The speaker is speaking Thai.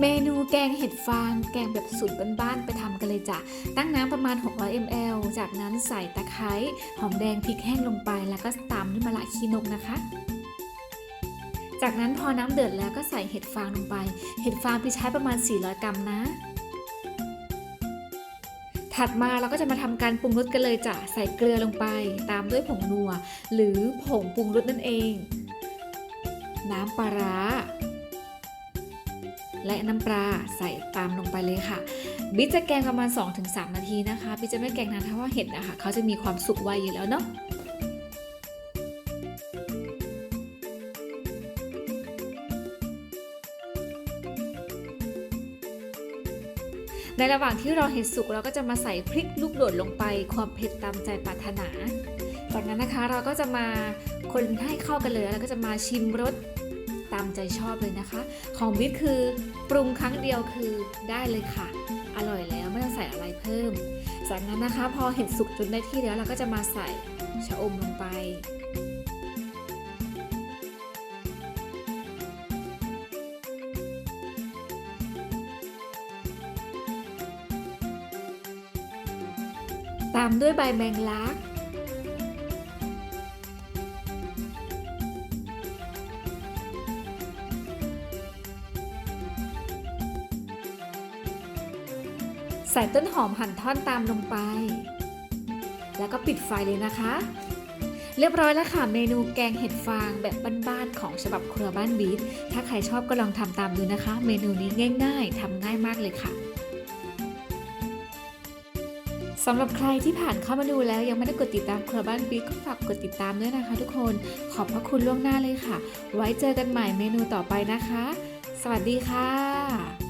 เมนูแกงเห็ดฟาง แกงแบบสูตรบ้านๆ ไปทำกันเลยจ้ะ ตั้งน้ำประมาณ 600 ml จากนั้นใส่ตะไคร้ หอมแดงพริกแห้งลงไป แล้วก็ตามด้วยมะระขี้นกนะคะ จากนั้นพอน้ำเดือดแล้วก็ใส่เห็ดฟางลงไป เห็ดฟางพี่ใช้ประมาณ 400 กรัมนะ ถัดมาเราก็จะมาทำการปรุงรสกันเลยจ้ะ ใส่เกลือลงไป ตามด้วยผงนัว หรือผงปรุงรสนั่นเอง น้ำปลาร้า และน้ำปลาใส่ตามลงไปเลยค่ะ บิ๊กจะแกงประมาณ 2-3 นาทีนะคะบิ๊กจะไม่แกงนานเพราะว่าเห็ดนะคะเขาจะมีความสุกไวอยู่แล้วเนาะในระหว่างที่รอเห็ดสุกเราก็จะมาใส่พริกลูกโดดลงไป ความเผ็ดตามใจปรารถนาจากนั้นนะคะเราก็จะมาคนให้เข้ากันเลยแล้วก็จะมาชิมรส ตามใจชอบเลยนะคะ ของบิ๊กคือปรุงครั้งเดียวคือได้เลยค่ะ อร่อยแล้วไม่ต้องใส่อะไรเพิ่ม จากนั้นนะคะ พอเห็ดสุกจนได้ที่แล้วเราก็จะมาใส่ชะอมลงไปตามด้วยใบแมงลัก ใส่ต้นหอมหั่นท่อนตามลงไป แล้วก็ปิดไฟเลยนะคะ เรียบร้อยแล้วค่ะเมนูแกงเห็ดฟางแบบบ้านๆของฉบับครัวบ้านบีทถ้าใครชอบก็ลองทำตามดูนะคะ เมนูนี้ง่ายๆทำง่ายมากเลยค่ะสำหรับใครที่ผ่านเข้ามาดูแล้วยังไม่ได้กดติดตามครัวบ้านบิ๊กก็ฝากกดติดตามด้วยนะคะทุกคน ขอบพระคุณล่วงหน้าเลยค่ะ ไว้เจอกันใหม่เมนูต่อไปนะคะ สวัสดีค่ะ